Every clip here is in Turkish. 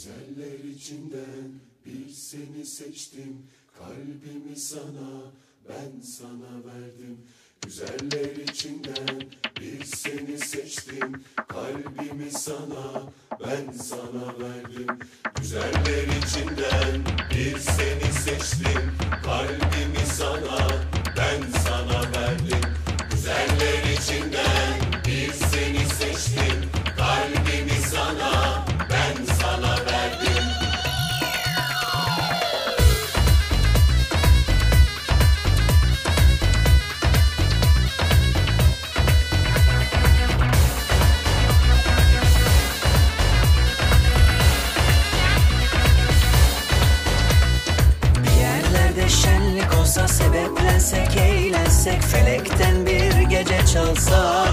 Güzeller içinden bir seni seçtim. Kalbimi sana ben sana verdim. Güzeller içinden bir seni seçtim. Kalbimi sana ben sana verdim. Güzeller içinden bir seni seçtim. Kalbimi sana ben sana eğlensek Felekten bir gece çalsa.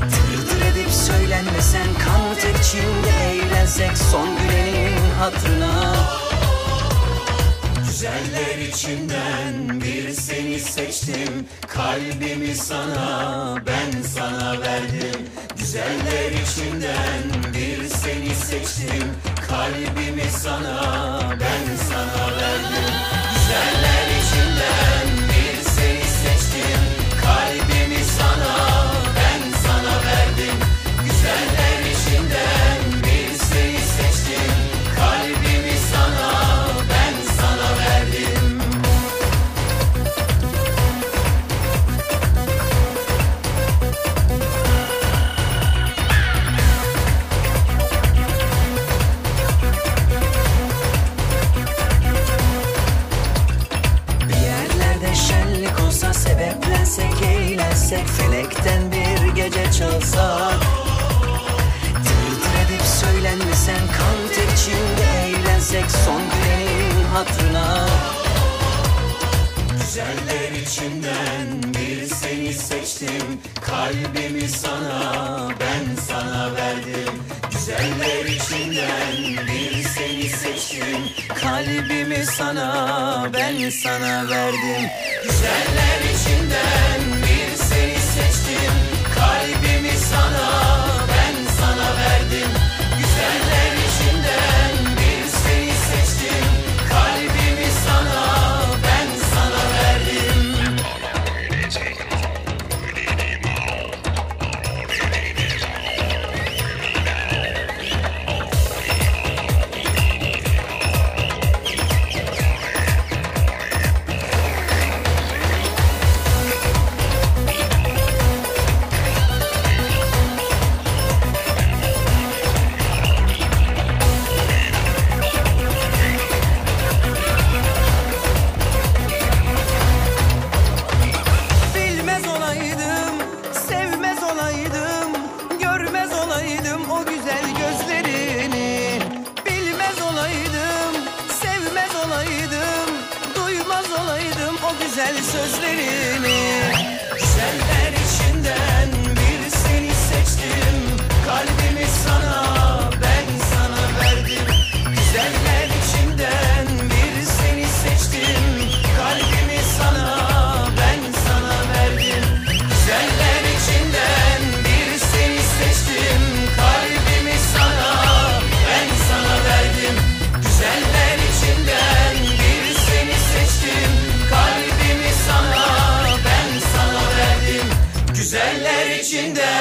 Tır tır edip söylenmesen kan ter içinde eğlensek Son gülenin hatırına. Güzeller içinden bir seni seçtim Kalbimi sana ben sana verdim. Güzeller içinden bir seni seçtim Kalbimi sana ben sana verdim. Güzeller olsa sebeplensek eğlensek Felekten bir gece çalsa Tır edip söylenmesen kan ter içinde eğlensek Son gülenin hatırına. Güzeller içinden bir seni seçtim Kalbimi sana ben sana verdim. Güzeller içinden Kalbimi sana ben sana verdim. Güzeller içinden bir seni seçtim. Kalbimi sana Duymaz olaydım o güzel sözlerini. Seller içinden bir seni seçtim. wishing that